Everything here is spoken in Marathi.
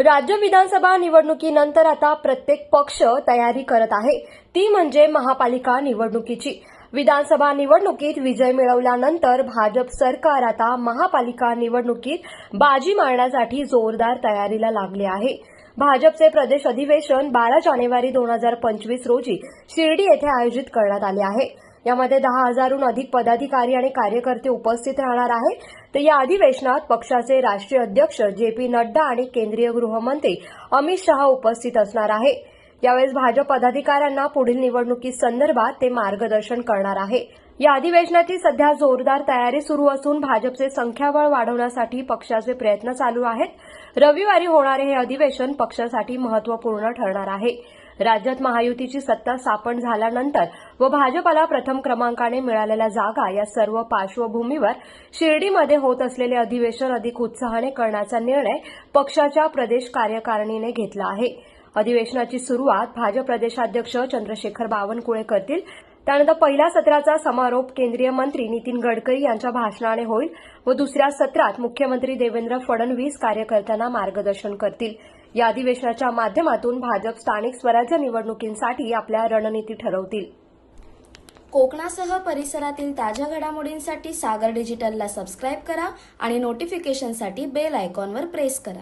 राज्य विधानसभा निवडणुकीनंतर आता प्रत्येक पक्ष तयारी करत आहे. ती म्हणजे महापालिका निवडणुकीची. विधानसभा निवडणुकीत विजय मिळवल्यानंतर भाजप सरकार आता महापालिका निवडणुकीत बाजी मारण्यासाठी जोरदार तयारीला लागले आहे. भाजपचे प्रदेश अधिवेशन बारा जानेवारी दोन हजार पंचवीस रोजी शिर्डी येथे आयोजित करण्यात आले आहे. यामध्ये दहा हजारहून अधिक पदाधिकारी आणि कार्यकर्ते उपस्थित राहणार आहेत. तर या अधिवेशनात पक्षाचे राष्ट्रीय अध्यक्ष जे पी नड्डा आणि केंद्रीय गृहमंत्री अमित शहा उपस्थित असणार आहे. यावेळेस भाजप पदाधिकाऱ्यांना पुढील निवडणुकी संदर्भात ते मार्गदर्शन करणार आहे. या अधिवेशनाची सध्या जोरदार तयारी सुरू असून भाजपचे संख्याबळ वाढवण्यासाठी पक्षाचे प्रयत्न चालू आहेत. रविवारी होणारे हे अधिवेशन पक्षासाठी महत्त्वपूर्ण ठरणार आहे. राज्यात महायुतीची सत्ता स्थापन झाल्यानंतर व भाजपला प्रथम क्रमांकाने मिळालेल्या जागा या सर्व पार्श्वभूमीवर शिर्डीमध्ये होत असलेले अधिवेशन अधिक उत्साहाने करण्याचा निर्णय पक्षाच्या प्रदेश कार्यकारिणीने घेतला आहे. अधिवेशनाची सुरुवात भाजप प्रदेशाध्यक्ष चंद्रशेखर बावनकुळे करतील. त्यानंतर पहिल्या सत्राचा समारोप केंद्रीय मंत्री नितीन गडकरी यांच्या भाषणाने होईल व दुसऱ्या सत्रात मुख्यमंत्री देवेंद्र फडणवीस कार्यकर्त्यांना मार्गदर्शन करतील. या अधिवेशनाच्या माध्यमातून भाजप स्थानिक स्वराज्य निवडणुकींसाठी आपल्या रणनीती ठरवतील. कोकणासह परिसरातील ताज्या घडामोडींसाठी सागर डिजिटलला सबस्क्राईब करा आणि नोटिफिकेशनसाठी बेल आयकॉनवर प्रेस करा.